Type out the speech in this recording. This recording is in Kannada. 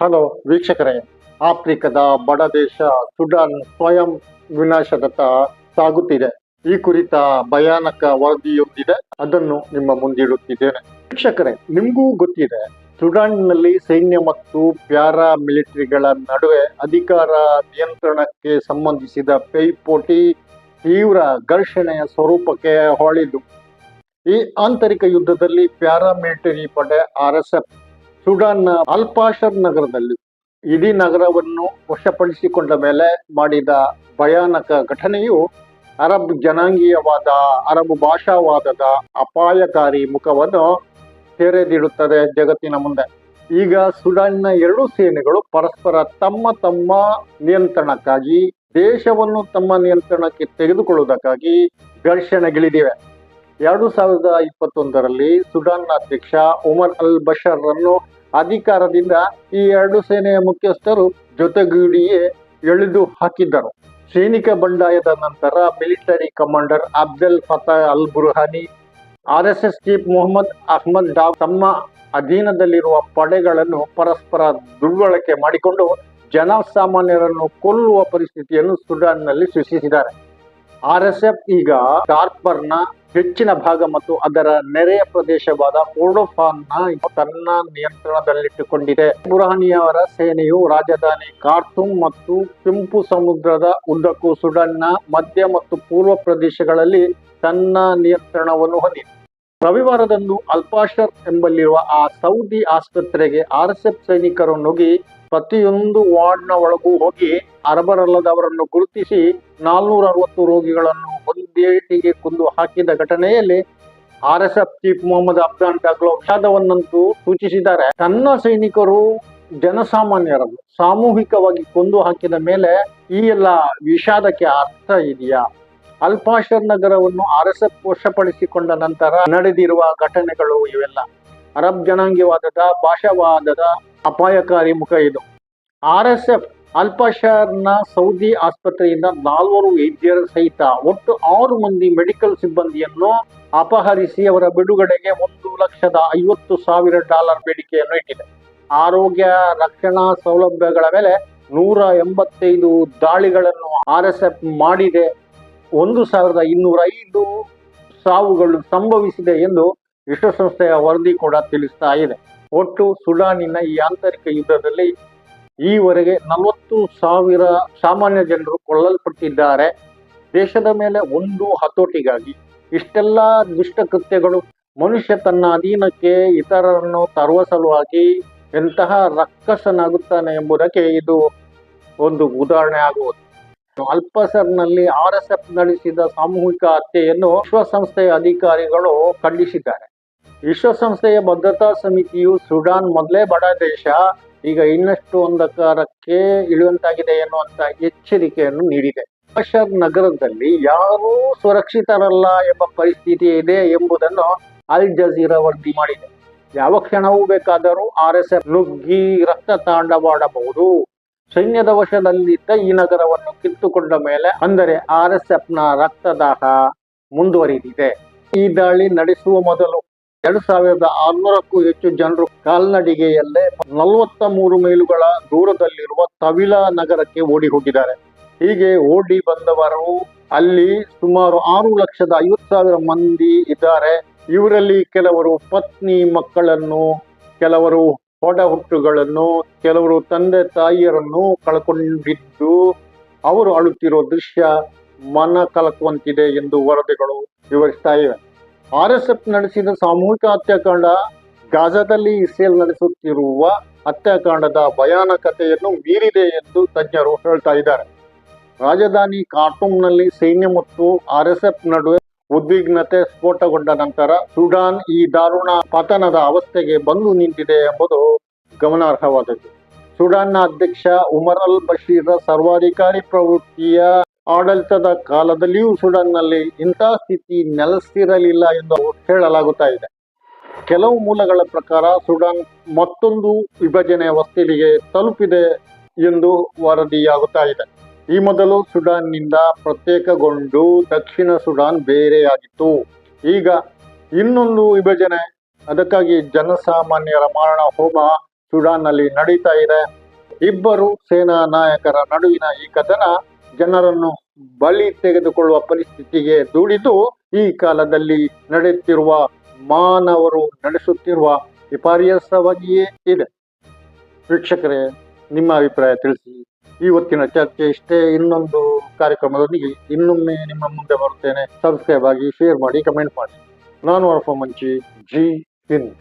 ಹಲೋ ವೀಕ್ಷಕರೇ, ಆಫ್ರಿಕಾದ ಬಡ ದೇಶ ಸುಡಾನ್ ಸ್ವಯಂ ವಿನಾಶದತ್ತ ಸಾಗುತ್ತಿದೆ. ಈ ಕುರಿತ ಭಯಾನಕ ವರದಿಯೊಂದಿದೆ. ಅದನ್ನು ನಿಮ್ಮ ಮುಂದಿಡುತ್ತಿದ್ದೇನೆ. ವೀಕ್ಷಕರೇ, ನಿಮಗೂ ಗೊತ್ತಿದೆ, ಸುಡಾನ್ನಲ್ಲಿ ಸೈನ್ಯ ಮತ್ತು ಪ್ಯಾರಾ ಮಿಲಿಟರಿಗಳ ನಡುವೆ ಅಧಿಕಾರ ನಿಯಂತ್ರಣಕ್ಕೆ ಸಂಬಂಧಿಸಿದ ಪೈಪೋಟಿ ತೀವ್ರ ಘರ್ಷಣೆಯ ಸ್ವರೂಪಕ್ಕೆ ಹೊಳಿದು ಈ ಆಂತರಿಕ ಯುದ್ಧದಲ್ಲಿ ಪ್ಯಾರಾ ಮಿಲಿಟರಿ ಪಡೆ ಆರ್ ಎಸ್ ಎಫ್ ಸುಡಾನ್ನ ಅಲ್ಪಾಶರ್ ನಗರದಲ್ಲಿ ಇಡೀ ನಗರವನ್ನು ವಶಪಡಿಸಿಕೊಂಡ ಮೇಲೆ ಮಾಡಿದ ಭಯಾನಕ ಘಟನೆಯು ಅರಬ್ ಜನಾಂಗೀಯವಾದ ಅರಬ್ ಭಾಷಾವಾದದ ಅಪಾಯಕಾರಿ ಮುಖವನ್ನು ತೆರೆದಿಡುತ್ತದೆ ಜಗತ್ತಿನ ಮುಂದೆ. ಈಗ ಸುಡಾನ್ನ ಎರಡು ಸೇನೆಗಳು ಪರಸ್ಪರ ತಮ್ಮ ತಮ್ಮ ನಿಯಂತ್ರಣಕ್ಕಾಗಿ, ದೇಶವನ್ನು ತಮ್ಮ ನಿಯಂತ್ರಣಕ್ಕೆ ತೆಗೆದುಕೊಳ್ಳುವುದಕ್ಕಾಗಿ ಘರ್ಷಣೆಗಿಳಿದಿವೆ. ಎರಡು ಸಾವಿರದ ಇಪ್ಪತ್ತೊಂದರಲ್ಲಿ ಸುಡಾನ್ನ ಅಧ್ಯಕ್ಷ ಉಮರ್ ಅಲ್ ಬಷರ್ರನ್ನು ಅಧಿಕಾರದಿಂದ ಈ ಎರಡು ಸೇನೆಯ ಮುಖ್ಯಸ್ಥರು ಜೊತೆಗೂಡಿಯೇ ಎಳೆದು ಹಾಕಿದ್ದರು. ಸೈನಿಕ ಬಂಡಾಯದ ನಂತರ military commander Abdel Fattah al Burhan R S S chief Mohammed Ahmed DAO ತಮ್ಮ ಅಧೀನದಲ್ಲಿರುವ ಪಡೆಗಳನ್ನು ಪರಸ್ಪರ ದುರ್ಬಳಕೆ ಮಾಡಿಕೊಂಡು ಜನಸಾಮಾನ್ಯರನ್ನು ಕೊಲ್ಲುವ ಪರಿಸ್ಥಿತಿಯನ್ನು ಸುಡಾನ್ನಲ್ಲಿ ಸೃಷ್ಟಿಸಿದ್ದಾರೆ. ಆರ್ ಎಸ್ ಎಫ್ ಈಗ ಡಾರ್ಪರ್ನ ಹೆಚ್ಚಿನ ಭಾಗ ಮತ್ತು ಅದರ ನೆರೆಯ ಪ್ರದೇಶವಾದ ಕೋರ್ಡೋಫಾನ್ನ ತನ್ನ ನಿಯಂತ್ರಣದಲ್ಲಿಟ್ಟುಕೊಂಡಿದೆ. ಬುರಹಾನಿಯವರ ಸೇನೆಯು ರಾಜಧಾನಿ ಖಾರ್ತೂಮ್ ಮತ್ತು ಕೆಂಪು ಸಮುದ್ರದ ಉದ್ದಕ್ಕೂ ಸುಡನ್ನ ಮಧ್ಯ ಮತ್ತು ಪೂರ್ವ ಪ್ರದೇಶಗಳಲ್ಲಿ ತನ್ನ ನಿಯಂತ್ರಣವನ್ನು ಹೊಂದಿದೆ. ರವಿವಾರದಂದು ಅಲ್ಪಾಶರ್ ಎಂಬಲ್ಲಿರುವ ಆ ಸೌದಿ ಆಸ್ಪತ್ರೆಗೆ ಆರ್ ಎಸ್ ಎಫ್ ಸೈನಿಕರು ನುಗ್ಗಿ ಪ್ರತಿಯೊಂದು ವಾರ್ಡ್ನ ಒಳಗೂ ಹೋಗಿ ಅರಬರಲ್ಲದವರನ್ನು ಗುರುತಿಸಿ ನಾಲ್ನೂರ ಅರವತ್ತು ರೋಗಿಗಳನ್ನು ಒಂದೇಟಿಗೆ ಕೊಂದು ಹಾಕಿದ ಘಟನೆಯಲ್ಲಿ R S F chief Mohammed Afghan Dagalo ವಿಷಾದವನ್ನಂತೂ ಸೂಚಿಸಿದ್ದಾರೆ. ತನ್ನ ಸೈನಿಕರು ಜನಸಾಮಾನ್ಯರನ್ನು ಸಾಮೂಹಿಕವಾಗಿ ಕೊಂದು ಹಾಕಿದ ಮೇಲೆ ಈ ಎಲ್ಲ ವಿಷಾದಕ್ಕೆ ಅರ್ಥ ಇದೆಯಾ? ಅಲ್ಪಾಶರ್ ನಗರವನ್ನು ಆರ್ ಎಸ್ ಎಫ್ ವಶಪಡಿಸಿಕೊಂಡ ನಂತರ ನಡೆದಿರುವ ಘಟನೆಗಳು ಇವೆಲ್ಲ. ಅರಬ್ ಜನಾಂಗೀಯವಾದದ ಭಾಷಾವಾದದ ಅಪಾಯಕಾರಿ ಮುಖ ಇದು. ಆರ್ ಎಸ್ ಎಫ್ ಅಲ್ಪಾಶರ್ನ ಸೌದಿ ಆಸ್ಪತ್ರೆಯಿಂದ ನಾಲ್ವರು ವೈದ್ಯರ ಸಹಿತ ಒಟ್ಟು ಆರು ಮಂದಿ ಮೆಡಿಕಲ್ ಸಿಬ್ಬಂದಿಯನ್ನು ಅಪಹರಿಸಿ ಅವರ ಬಿಡುಗಡೆಗೆ ಒಂದು ಲಕ್ಷದ ಐವತ್ತು ಸಾವಿರ ಡಾಲರ್ ಬೇಡಿಕೆಯನ್ನು ಇಟ್ಟಿದೆ. ಆರೋಗ್ಯ, ರಕ್ಷಣಾ ಸೌಲಭ್ಯಗಳ ಮೇಲೆ ನೂರ ಎಂಬತ್ತೈದು ದಾಳಿಗಳನ್ನು ಆರ್ ಎಸ್ ಎಫ್ ಮಾಡಿದೆ. ಒಂದು ಸಾವಿರದ ಇನ್ನೂರ ಐದು ಸಾವುಗಳು ಸಂಭವಿಸಿದೆ ಎಂದು ವಿಶ್ವಸಂಸ್ಥೆಯ ವರದಿ ಕೂಡ ತಿಳಿಸ್ತಾ ಇದೆ. ಒಟ್ಟು ಸುಡಾನಿನ ಈ ಆಂತರಿಕ ಯುದ್ಧದಲ್ಲಿ ಈವರೆಗೆ ನಲವತ್ತು ಸಾವಿರ ಸಾಮಾನ್ಯ ಜನರು ಕೊಲ್ಲಲ್ಪಟ್ಟಿದ್ದಾರೆ. ದೇಶದ ಮೇಲೆ ಒಂದು ಹತೋಟಿಗಾಗಿ ಇಷ್ಟೆಲ್ಲ ದುಷ್ಟ ಕೃತ್ಯಗಳು ಮನುಷ್ಯ ತನ್ನ ಅಧೀನಕ್ಕೆ ಇತರರನ್ನು ತರುವ ಸಲುವಾಗಿ ಎಂತಹ ರಕ್ಕಸನಾಗುತ್ತಾನೆ ಎಂಬುದಕ್ಕೆ ಇದು ಒಂದು ಉದಾಹರಣೆ ಆಗುವುದು. ಅಲ್ಪಸರ್ನಲ್ಲಿ ಆರ್ ಎಸ್ ಎಫ್ ನಡೆಸಿದ ಸಾಮೂಹಿಕ ಹತ್ಯೆಯನ್ನು ವಿಶ್ವಸಂಸ್ಥೆಯ ಅಧಿಕಾರಿಗಳು ಖಂಡಿಸಿದ್ದಾರೆ. ವಿಶ್ವಸಂಸ್ಥೆಯ ಭದ್ರತಾ ಸಮಿತಿಯು ಸುಡಾನ್ ಮೊದಲೇ ಬಡ ದೇಶ, ಈಗ ಇನ್ನಷ್ಟು ಅಂಧಕಾರಕ್ಕೆ ಇಳಿಯುವಂತಾಗಿದೆ ಎನ್ನುವಂತ ಎಚ್ಚರಿಕೆಯನ್ನು ನೀಡಿದೆ. ಬಶರ್ ನಗರದಲ್ಲಿ ಯಾರೂ ಸುರಕ್ಷಿತರಲ್ಲ ಎಂಬ ಪರಿಸ್ಥಿತಿ ಇದೆ ಎಂಬುದನ್ನು ಅಲ್ ಜಜೀರಾ ವರದಿ ಮಾಡಿದೆ. ಯಾವ ಕ್ಷಣವೂ ಬೇಕಾದರೂ ಆರ್ ಎಸ್ ಎಫ್ ನುಗ್ಗಿ ರಕ್ತ ತಾಂಡವಾಡಬಹುದು ಸೈನ್ಯದ ವಶದಲ್ಲಿದ್ದ ಈ ನಗರವನ್ನು ಕಿತ್ತುಕೊಂಡ ಮೇಲೆ ಅಂದರೆ ಆರ್ ಎಸ್ ಎಫ್ ರಕ್ತದಾಹ ಮುಂದುವರಿದಿದೆ. ಈ ದಾಳಿ ನಡೆಸುವ ಮೊದಲು ಎರಡು ಸಾವಿರದ ಆರ್ನೂರಕ್ಕೂ ಹೆಚ್ಚು ಜನರು ಕಾಲ್ನಡಿಗೆಯಲ್ಲೇ ನಲವತ್ತ ಮೂರು ಮೈಲುಗಳ ದೂರದಲ್ಲಿರುವ ತವಿಲಾ ನಗರಕ್ಕೆ ಓಡಿ ಹೋಗಿದ್ದಾರೆ ಹೀಗೆ ಓಡಿ ಬಂದವರು ಅಲ್ಲಿ ಸುಮಾರು ಆರು ಲಕ್ಷದ ಐವತ್ತು ಸಾವಿರ ಮಂದಿ ಇದ್ದಾರೆ. ಇವರಲ್ಲಿ ಕೆಲವರು ಪತ್ನಿ ಮಕ್ಕಳನ್ನು, ಕೆಲವರು ಹೊಡ ಹುಟ್ಟುಗಳನ್ನು ಕೆಲವರು ತಂದೆ ತಾಯಿಯರನ್ನು ಕಳ್ಕೊಂಡಿದ್ದು ಅವರು ಅಳುತ್ತಿರೋ ದೃಶ್ಯ ಮನ ಕಲಕುವಂತಿದೆ ಎಂದು ವರದಿಗಳು ವಿವರಿಸ್ತಾ ಇವೆ. ಆರ್ ಎಸ್ ಎಫ್ ನಡೆಸಿದ ಸಾಮೂಹಿಕ ಹತ್ಯಾಕಾಂಡ, ಗಾಜಾದಲ್ಲಿ ಇಸ್ರೇಲ್ ನಡೆಸುತ್ತಿರುವ ಹತ್ಯಾಕಾಂಡದ ಭಯಾನಕತೆಯನ್ನು ಮೀರಿದೆ ಎಂದು ತಜ್ಞರು ಹೇಳ್ತಾ ಇದ್ದಾರೆ. ರಾಜಧಾನಿ ಕಾರ್ಟೂಮ್ನಲ್ಲಿ ಸೈನ್ಯ ಮತ್ತು ಆರ್ ಎಸ್ ಎಫ್ ನಡುವೆ ಉದ್ವಿಗ್ನತೆ ಸ್ಫೋಟಗೊಂಡ ನಂತರ ಸುಡಾನ್ ಈ ದಾರುಣ ಪತನದ ಅವಸ್ಥೆಗೆ ಬಂದು ನಿಂತಿದೆ ಎಂಬುದು ಗಮನಾರ್ಹವಾದದ್ದು. ಸುಡಾನ್ನ ಅಧ್ಯಕ್ಷ ಉಮರ್ ಅಲ್ ಬಶೀರ್ ಸರ್ವಾಧಿಕಾರಿ ಪ್ರವೃತ್ತಿಯ ಆಡಳಿತದ ಕಾಲದಲ್ಲಿಯೂ ಸುಡಾನ್ನಲ್ಲಿ ಇಂಥ ಸ್ಥಿತಿ ನೆಲೆಸಿರಲಿಲ್ಲ ಎಂದು ಹೇಳಲಾಗುತ್ತಾ ಇದೆ. ಕೆಲವು ಮೂಲಗಳ ಪ್ರಕಾರ ಸುಡಾನ್ ಮತ್ತೊಂದು ವಿಭಜನೆ ವಸ್ತಿಲಿಗೆ ತಲುಪಿದೆ ಎಂದು ವರದಿಯಾಗುತ್ತಾ ಇದೆ. ಈ ಮೊದಲು ಸುಡಾನ್ನಿಂದ ಪ್ರತ್ಯೇಕಗೊಂಡು ದಕ್ಷಿಣ ಸುಡಾನ್ ಬೇರೆಯಾಗಿತ್ತು. ಈಗ ಇನ್ನೊಂದು ವಿಭಜನೆ. ಅದಕ್ಕಾಗಿ ಜನಸಾಮಾನ್ಯರ ಮಾರಣ ಹೋಮ ಸುಡಾನ್ನಲ್ಲಿ ನಡೀತಾ ಇದೆ. ಇಬ್ಬರು ಸೇನಾ ನಾಯಕರ ನಡುವಿನ ಈ ಕದನ ಜನರನ್ನು ಬಲಿ ತೆಗೆದುಕೊಳ್ಳುವ ಪರಿಸ್ಥಿತಿಗೆ ದೂಡಿದ್ದು, ಈ ಕಾಲದಲ್ಲಿ ನಡೆಯುತ್ತಿರುವ ಮಾನವರು ನಡೆಸುತ್ತಿರುವ ವಿಪರ್ಯಾಸವಾಗಿಯೇ ಇದೆ. ವೀಕ್ಷಕರೇ ನಿಮ್ಮ ಅಭಿಪ್ರಾಯ ತಿಳಿಸಿ. ಇವತ್ತಿನ ಚರ್ಚೆ ಇಷ್ಟೇ, ಇನ್ನೊಂದು ಕಾರ್ಯಕ್ರಮದೊಂದಿಗೆ ಇನ್ನೊಮ್ಮೆ ನಿಮ್ಮ ಮುಂದೆ ಬರುತ್ತೇನೆ. ಸಬ್ಸ್ಕ್ರೈಬ್ ಆಗಿ ಶೇರ್ ಮಾಡಿ ಕಮೆಂಟ್ ಮಾಡಿ. ನಾನು ಅರ್ಫ ಮಂಚಿ ಜಿ ಹಿಂದ್